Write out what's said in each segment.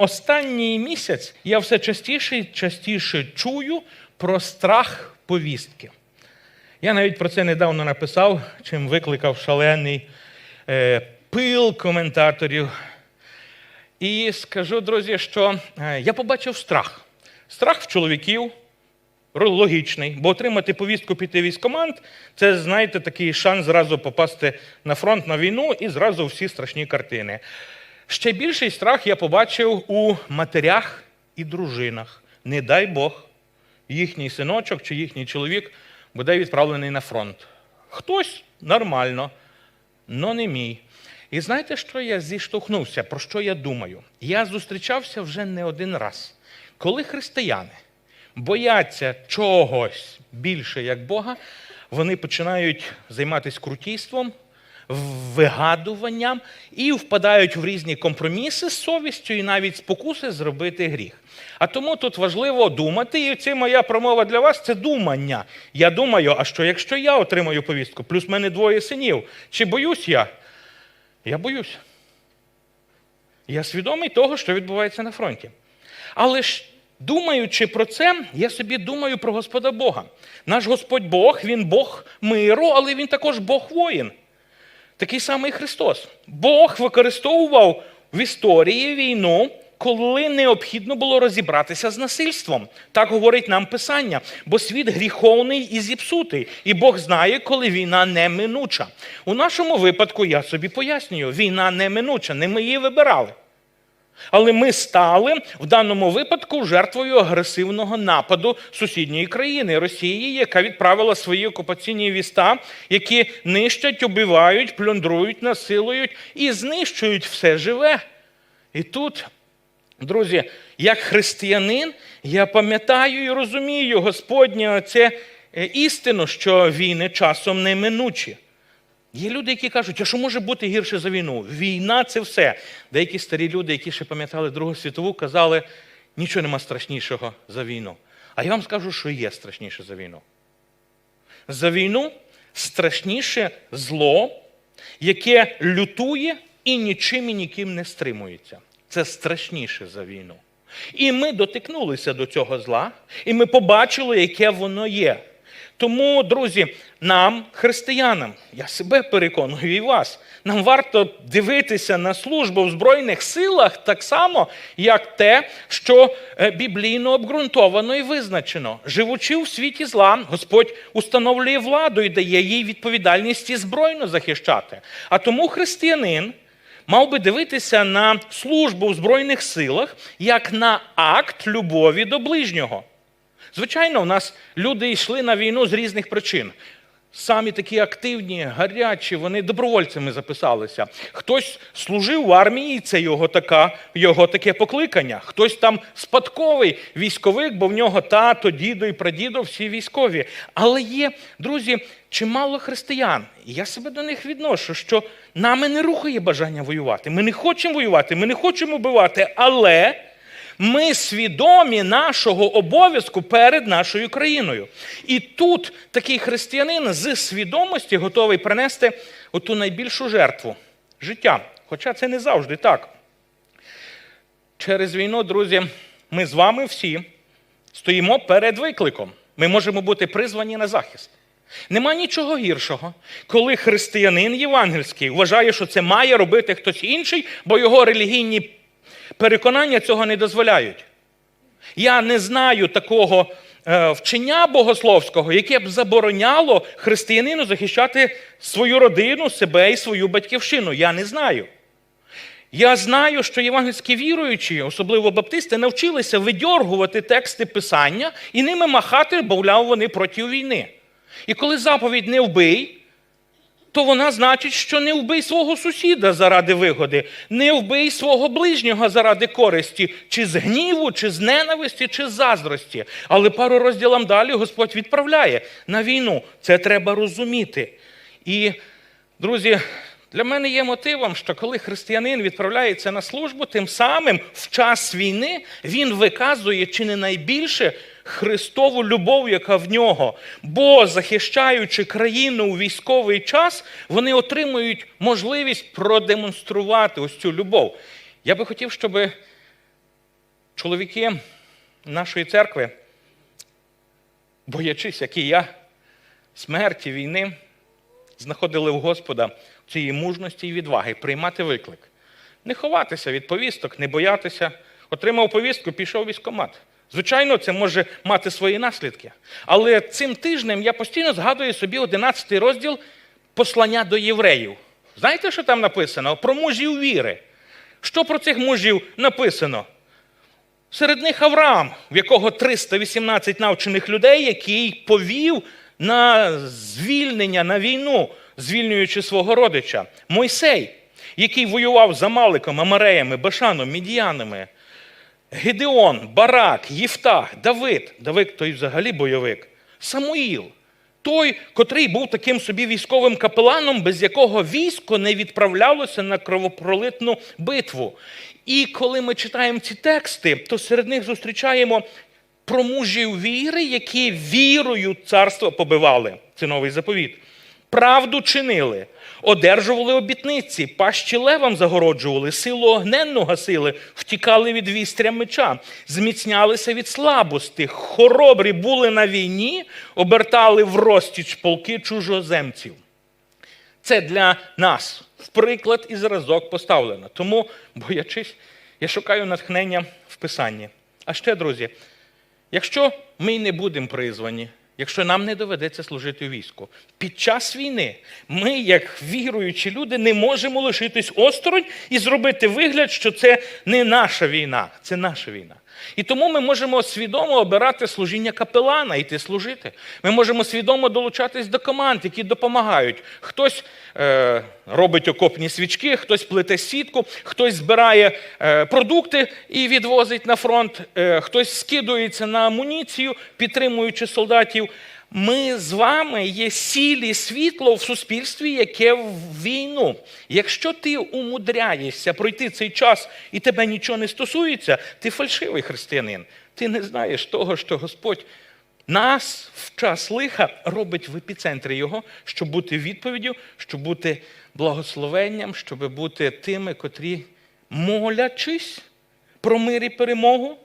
Останній місяць я все частіше і частіше чую про страх повістки. Я навіть про це недавно написав, чим викликав шалений е, пил коментаторів. І скажу, друзі, що е, я побачив страх. Страх в чоловіків, логічний, бо отримати повістку піти військкоманд – це, знаєте, такий шанс зразу попасти на фронт на війну і зразу всі страшні картини. Ще більший страх я побачив у матерях і дружинах. Не дай Бог, їхній синочок чи їхній чоловік буде відправлений на фронт. Хтось нормально, но не мій. І знаєте, що я зіштовхнувся, про що я думаю? Я зустрічався вже не один раз. Коли християни бояться чогось більше, як Бога, вони починають займатися крутійством, вигадуванням і впадають в різні компроміси з совістю і навіть спокуси зробити гріх. А тому тут важливо думати, і це моя промова для вас це думання. Я думаю, а що якщо я отримаю повістку, плюс в мене двоє синів, чи боюсь я? Я боюсь. Я свідомий того, що відбувається на фронті. Але ж думаючи про це, я собі думаю про Господа Бога. Наш Господь Бог, Він Бог миру, але Він також Бог воїн. Такий самий Христос. Бог використовував в історії війну, коли необхідно було розібратися з насильством. Так говорить нам Писання, бо світ гріховний і зіпсутий, і Бог знає, коли війна неминуча. У нашому випадку я собі пояснюю, війна неминуча, не ми її вибирали. Але ми стали в даному випадку жертвою агресивного нападу сусідньої країни Росії, яка відправила свої окупаційні війська, які нищать, убивають, плюндрують, насилують і знищують все живе. І тут, друзі, як християнин, я пам'ятаю і розумію Господнє оце е, істину, що війни часом неминучі. Є люди, які кажуть, а що може бути гірше за війну? Війна це все. Деякі старі люди, які ще пам'ятали Другу світову, казали, нічого нема страшнішого за війну. А я вам скажу, що є страшніше за війну. За війну страшніше зло, яке лютує і нічим і ніким не стримується. Це страшніше за війну. І ми дотикнулися до цього зла, і ми побачили, яке воно є. Тому, друзі, нам, християнам, я себе переконую і вас, нам варто дивитися на службу в Збройних силах так само, як те, що е, біблійно обґрунтовано і визначено. Живучи в світі зла, Господь установлює владу і дає їй відповідальність і збройно захищати. А тому християнин мав би дивитися на службу в Збройних силах як на акт любові до ближнього. Звичайно, у нас люди йшли на війну з різних причин. Самі такі активні, гарячі, вони добровольцями записалися. Хтось служив в армії, це його, така, його таке покликання. Хтось там спадковий військовик, бо в нього тато, дідо і прадідо всі військові. Але є, друзі, чимало християн. І я себе до них відношу, що нами не рухає бажання воювати. Ми не хочемо воювати, ми не хочемо вбивати, але ми свідомі нашого обов'язку перед нашою країною. І тут такий християнин з свідомості готовий принести оту найбільшу жертву життя. Хоча це не завжди так. Через війну, друзі, ми з вами всі стоїмо перед викликом. Ми можемо бути призвані на захист. Нема нічого гіршого, коли християнин євангельський вважає, що це має робити хтось інший, бо його релігійні переконання цього не дозволяють. Я не знаю такого е, вчення богословського, яке б забороняло християнину захищати свою родину, себе і свою батьківщину. Я не знаю. Я знаю, що євангельські віруючі, особливо баптисти, навчилися видьоргувати тексти Писання і ними махати, мовляв, вони проти війни. І коли заповідь не вбий, то вона значить, що не вбий свого сусіда заради вигоди, не вбий свого ближнього заради користі, чи з гніву, чи з ненависті, чи з заздрості. Але пару розділам далі Господь відправляє на війну. Це треба розуміти. І, друзі, для мене є мотивом, що коли християнин відправляється на службу, тим самим в час війни він виказує чи не найбільше Христову любов, яка в нього. Бо, захищаючи країну у військовий час, вони отримують можливість продемонструвати ось цю любов. Я би хотів, щоб чоловіки нашої церкви, боячись, як і я, смерті, війни, знаходили в Господа цієї мужності і відваги приймати виклик. Не ховатися від повісток, не боятися. Отримав повістку, пішов в військкомат. Звичайно, це може мати свої наслідки. Але цим тижнем я постійно згадую собі 11 розділ послання до євреїв. Знаєте, що там написано? Про мужів віри. Що про цих мужів написано? Серед них Авраам, в якого 318 навчених людей, який повів на звільнення, на війну, звільнюючи свого родича. Мойсей, який воював з Амаликом, Амареями, Башаном, Мідіянами. Гедеон, Барак, Єфтах, Давид. Давид той взагалі бойовик. Самуїл. Той, котрий був таким собі військовим капеланом, без якого військо не відправлялося на кровопролитну битву. І коли ми читаємо ці тексти, то серед них зустрічаємо про мужів віри, які вірою царство побивали. Це новий заповіт. Правду чинили, одержували обітниці, пащі левам загороджували, силу огненну гасили, втікали від вістря меча, зміцнялися від слабости, хоробрі були на війні, обертали в розтіч полки чужоземців. Це для нас в приклад і зразок поставлено. Тому, боячись, я шукаю натхнення в Писанні. А ще, друзі, якщо ми й не будемо призвані, якщо нам не доведеться служити у війську, під час війни ми, як віруючі люди, не можемо лишитись осторонь і зробити вигляд, що це не наша війна, це наша війна. І тому ми можемо свідомо обирати служіння капелана, йти служити. Ми можемо свідомо долучатись до команд, які допомагають. Хтось е, робить окопні свічки, хтось плете сітку, хтось збирає е, продукти і відвозить на фронт, е, хтось скидується на амуніцію, підтримуючи солдатів. Ми з вами є сілі світло в суспільстві, яке в війну. Якщо ти умудряєшся пройти цей час і тебе нічого не стосується, ти фальшивий християнин. Ти не знаєш того, що Господь нас в час лиха робить в епіцентрі Його, щоб бути відповіддю, щоб бути благословенням, щоб бути тими, котрі, молячись про мир і перемогу,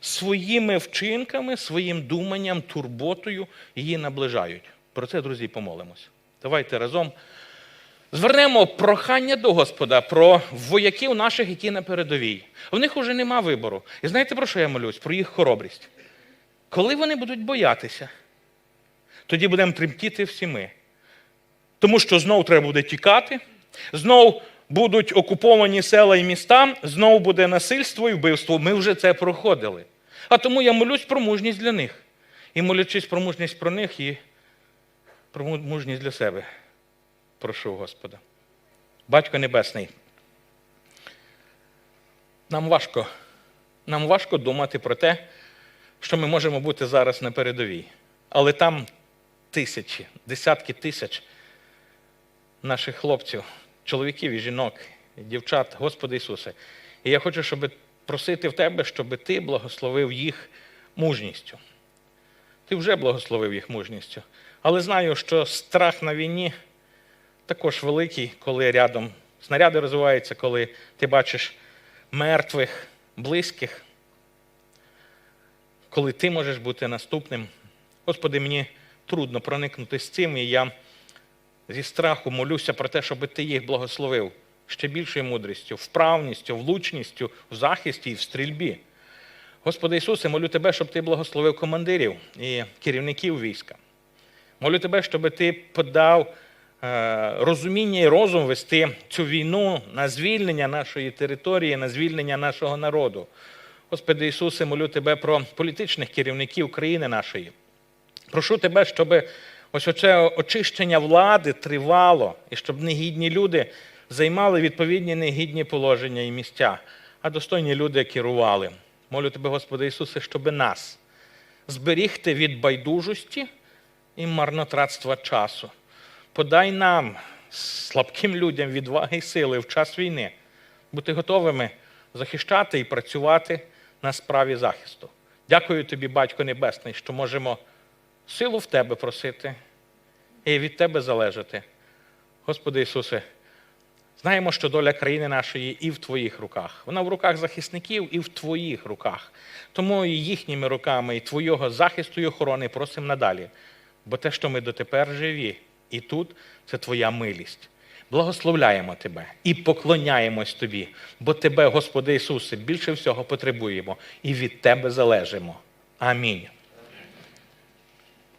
своїми вчинками, своїм думанням, турботою її наближають. Про це, друзі, помолимось. Давайте разом звернемо прохання до Господа про вояків наших, які на передовій. В них уже нема вибору. І знаєте, про що я молюсь? Про їх хоробрість. Коли вони будуть боятися, тоді будемо тремтіти всі ми. Тому що знов треба буде тікати, знов будуть окуповані села і міста, знов буде насильство і вбивство. Ми вже це проходили. А тому я молюсь про мужність для них. І молячись про мужність про них і про мужність для себе. Прошу Господа. Батько Небесний. Нам важко, нам важко думати про те, що ми можемо бути зараз на передовій. Але там тисячі, десятки тисяч наших хлопців, чоловіків і жінок, і дівчат, Господи Ісусе. І я хочу, щоб просити в Тебе, щоб Ти благословив їх мужністю. Ти вже благословив їх мужністю. Але знаю, що страх на війні також великий, коли рядом снаряди розвиваються, коли ти бачиш мертвих, близьких, коли ти можеш бути наступним. Господи, мені трудно проникнути з цим, і я зі страху молюся про те, щоб ти їх благословив ще більшою мудрістю, вправністю, влучністю в захисті і в стрільбі. Господи Ісусе, молю Тебе, щоб Ти благословив командирів і керівників війська. Молю Тебе, щоб Ти подав е, розуміння і розум вести цю війну на звільнення нашої території, на звільнення нашого народу. Господи Ісусе, молю Тебе про політичних керівників країни нашої. Прошу Тебе, щоб ось оце очищення влади тривало, і щоб негідні люди займали відповідні негідні положення і місця, а достойні люди керували. Молю Тебе, Господи Ісусе, щоб нас зберігти від байдужості і марнотратства часу. Подай нам, слабким людям, відваги і сили в час війни, бути готовими захищати і працювати на справі захисту. Дякую тобі, Батько Небесний, що можемо силу в Тебе просити і від Тебе залежати. Господи Ісусе, Знаємо, що доля країни нашої і в твоїх руках. Вона в руках захисників і в твоїх руках. Тому і їхніми руками, і твого захисту і охорони просимо надалі. Бо те, що ми дотепер живі, і тут це твоя милість. Благословляємо Тебе і поклоняємось Тобі, бо Тебе, Господи Ісусе, більше всього потребуємо і від Тебе залежимо. Амінь.